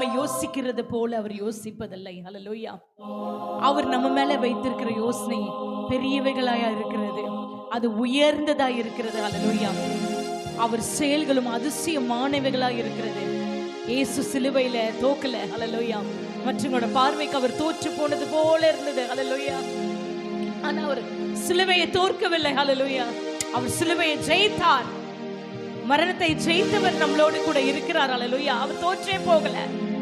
நம்ம யோசிக்கிறது போல அவர் யோசிப்பதில்லை. ஹலலோயா அவர் நம்ம மேல வைத்திருக்கிற யோசனை பெரியவைகளாயா இருக்கிறது. அது உயர்ந்ததா இருக்கிறது. ஹலலோயா அவர் செயல்களும் அதிசயமானவைகளா இருக்கிறது. இயேசு சிலுவையில தோக்கல. ஹலலோயா மற்றவங்களோட பார்வைக்கு அவர் தோற்று போனது போல இருந்தது. ஹலலோயா ஆனா அவர் சிலுவையை தோற்கவில்லை. ஹலலோயா அவர் சிலுவையை ஜெயித்தார். மரணத்தை ஜெயித்தவர் நம்மளோடு கூட இருக்கிறார். அலலுயா அவர் தோற்றே போகல.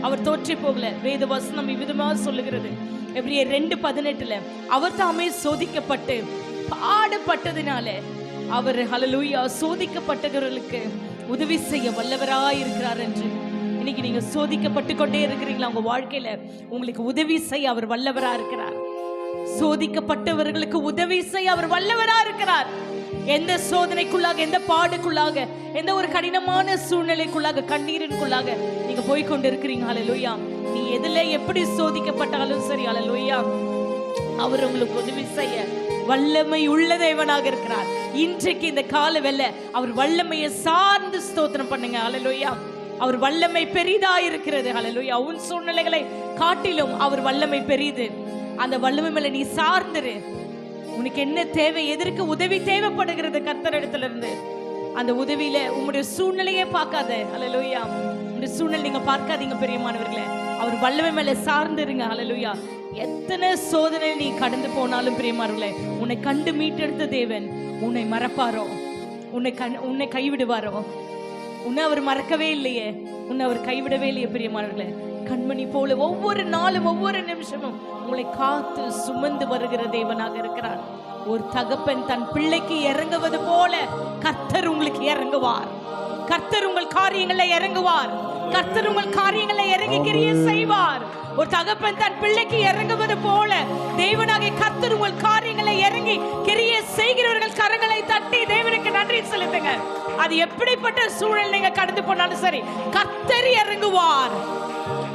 அவர் தோற்றே போகல. வேத வசனம் விதமாக சொல்லுகிறது. எப்படியே ரெண்டு பதினெட்டுல அவர் தாமே சோதிக்கப்பட்டு பாடுபட்டதினால அவர் ஹலலூயா சோதிக்கப்பட்டவர்களுக்கு உதவி செய்ய வல்லவராய் இருக்கிறார் என்று. இன்னைக்கு நீங்க சோதிக்கப்பட்டு கொண்டே இருக்கிறீங்களா? உங்க வாழ்க்கையில உங்களுக்கு உதவி செய்ய அவர் வல்லவரா இருக்கிறார் சோதிக்கப்பட்டவர்களுக்கு உதவி செய்ய அவர் வல்லவரா இருக்கிறார் எந்த சோதனைக்குள்ளாக எந்த பாடுக்குள்ளாக எந்த ஒரு கடினமான சூழ்நிலைக்குள்ளாக கண்ணீரின்குள்ளாக நீங்க போய் கொண்டு இருக்கிறீங்க ஹalleluya நீ எதுல எப்படி சோதிக்கப்பட்டாலும் சரி அலலுயா அவர் உங்களுக்கு உதவி செய்ய வல்லமை உள்ள தேவனாக இருக்கிறார். இன்றைக்கு இந்த கால வெல்ல அவர் வல்லமையை சார்ந்து ஸ்தோத்திரம் பண்ணுங்க. அலலுயா அவர் வல்லமை பெரிதா இருக்கிறது அலலுயா உன் சூழ்நிலைகளை காட்டிலும் அவர் வல்லமை பெரிது. அந்த வல்லமை மேல நீ சார்ந்துரு. உனக்கு என்ன தேவை எதற்கு உதவி தேவைப்படுகிறது கர்த்தர் இடத்துல இருந்து அந்த உதவியில உங்களுடைய சூழ்நிலையே பார்க்காத. அலலுயா உங்களுடைய சூழ்நிலை நீங்க பார்க்காதீங்க பெரியமானவர்களே. அவர் வல்லமை மேல சார்ந்து இருங்க அலலுயா எத்தனை சோதனை நீ கடந்து போனாலும் பிரியமானவர்களே உன்னை கண்டு மீட்டெடுத்த தேவன் உன்னை மறப்பாரோ? உன்னை கண் உன்னை கைவிடுவாரோ? உன்னை அவர் மறக்கவே இல்லையே. உன்னை அவர் கைவிடவே இல்லையே பிரியமானவர்களே. கண்மணி போல ஒவ்வொரு நாளும் ஒவ்வொரு நிமிஷமும் உங்களை காத்து சுமந்து வருகிற தேவனாக இருக்கிறார். ஒரு தகப்பன் தன் பிள்ளைக்கு இறங்குவது போல கர்த்தர் உங்களுக்கு இறங்குவார். கர்த்தர் உங்கள் காரியங்களை இறங்குவார். கர்த்தர் உங்கள் காரியங்களை இறங்கி கிரிய செய்வார். ஒரு தகப்பன் தன் பிள்ளைக்கு இறங்குவது போல தேவனாகிய கர்த்தர் உங்கள் காரியங்களை இறங்கி கிரிய செய்கிறவர்கள் கரங்களை தட்டி தேவனுக்கு நன்றி செலுத்துங்க. அது எப்படிப்பட்ட சூழல் நீங்க கடந்து போனாலும் சரி கர்த்தர் இறங்குவார்.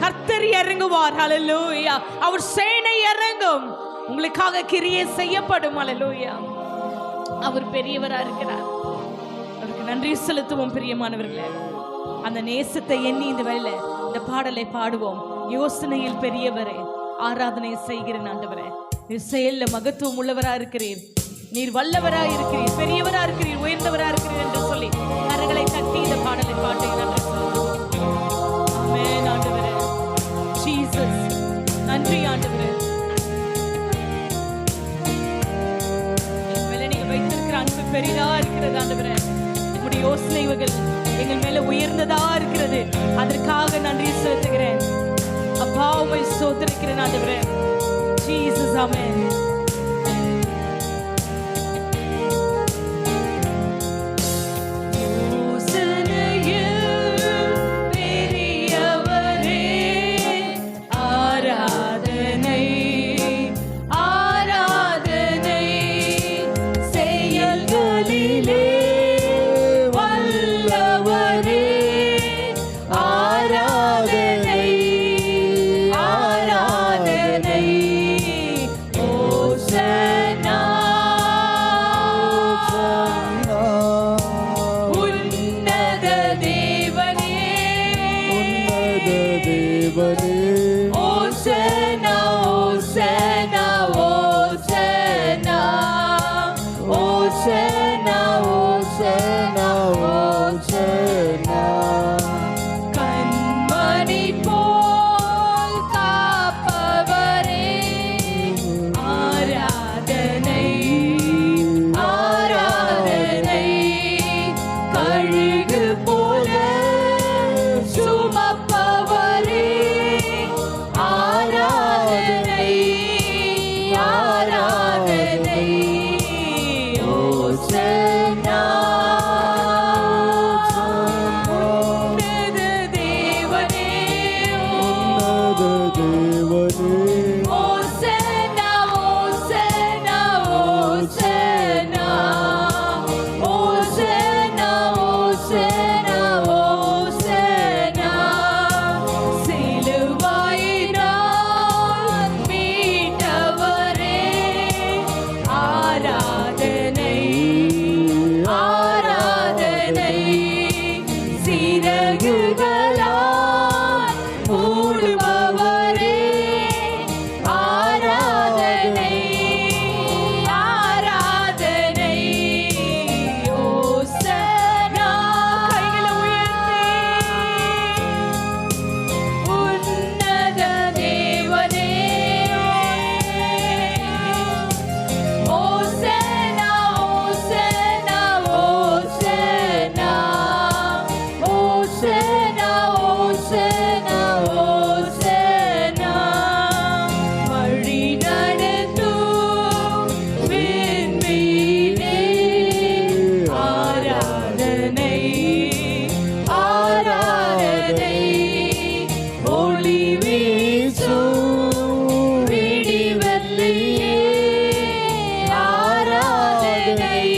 கர்த்தர் இறங்குவார். அலலூயா அவர் சேனை இறங்கும். உங்களுக்காக கிரியை செய்யப்படும். அலலூயா அவர் பெரியவரா இருக்கிறார். அவருக்கு நன்றி செலுத்துவோம் பிரியமானவர்களே. அந்த நேசத்தை எண்ணி இந்த வேலை இந்த பாடலை பாடுவோம். யோசனையில் பெரியவரே ஆராதனை செய்கிறேன் ஆண்டவரே. நீர் செயல்ல மகத்துவம் உள்ளவரா இருக்கிறேன் நீர் வல்லவரா இருக்கிறீர். பெரியவரா இருக்கிறீர். உயர்ந்தவரா இருக்கிறீர் என்று சொல்லி கரங்களை தட்டி இந்த பாடலை பாட்டை நன்றி. பெரிதா இருக்கிறது ஆண்டவரே. உங்களுடைய யோசனைகள் எங்கள் மேல உயர்ந்ததா இருக்கிறது. அதற்காக நன்றி செலுத்துகிறேன். அப்பா உமை சோதரிக்கிறேன் ஆண்டவரே. ஜீசஸ் ஆமென் Day.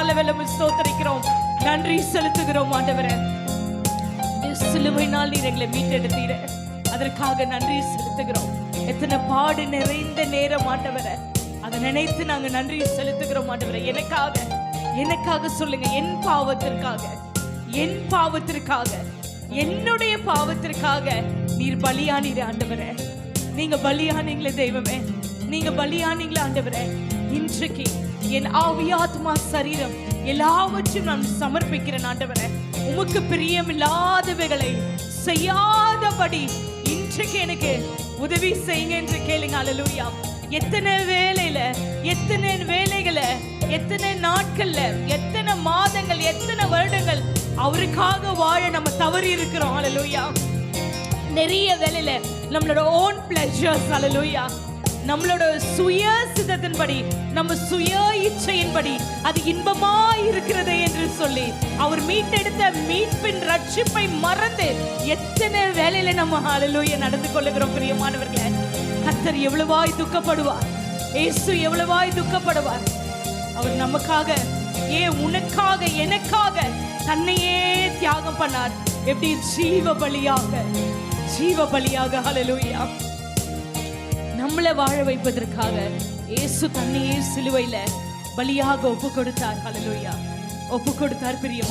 கால வெள்ளம் ஸ்தோத்தரிக்கிறோம். நன்றி செலுத்துகிறோம் ஆண்டவரே. சிலுவையினால் நீர் எங்களை மீட்டெடுத்தீர. அதற்காக நன்றி செலுத்துகிறோம். எத்தனை பாடு நிறைந்த நேரம் ஆண்டவரை. அதை நினைத்து நாங்க நன்றி செலுத்துகிறோம் ஆண்டவரை. எனக்காக எனக்காக சொல்லுங்க என் பாவத்திற்காக என் பாவத்திற்காக என்னுடைய பாவத்திற்காக நீர் பலியானீர் ஆண்டவரே. நீங்க பலியானீங்களே தெய்வமே. நீங்க பலியானீங்களே ஆண்டவரே. இன்றைக்கு என் ஆவியாத்மா சரீரம் எல்லாவற்றையும் நான் சமர்ப்பிக்கிறேன் ஆண்டவரே. உமக்கு பிரியமில்லாதவைகளை செய்யாதபடி இன்றைக்கு எனக்கு உதவி செய்யுங்க என்று கேளுங்க. அலலூயா எத்தனை வேலையில எத்தனை வேலைகளை எத்தனை நாட்கள்ல எத்தனை மாதங்கள் எத்தனை வருடங்கள் அவருக்காக வாழ நம்ம தவறி இருக்கிறோம். அலலூயா நிறைய வேலையில நம்மளோட ஓன் பிளஷர்ஸ் அல்லேலூயா நம்மளோட சுய சித்தத்தின்படி நம்ம சுய இச்சையின்படி அது இன்பமா இருக்கிறது என்று சொல்லி அவர் மீட்டெடுத்த மீட்பின் ரட்சிப்பை மறந்து எத்தனை வேலையில நம்ம ஆளுலூய நடந்து கொள்ளுகிறோம் பிரியமானவர்களே. கத்தர் எவ்வளவாய் துக்கப்படுவார். ஏசு எவ்வளவாய் துக்கப்படுவார். அவர் நமக்காக ஏன் உனக்காக எனக்காக தன்னையே தியாகம் பண்ணார். எப்படி? ஜீவ பலியாக. ஜீவ பலியாக ஹalleluya நம்மளை வாழ வைப்பதற்காக இயேசு தன்னையே சிலுவையில பலியாக ஒப்பு கொடுத்தார் ஹalleluya ஒப்பு கொடுத்தார் பிரியமா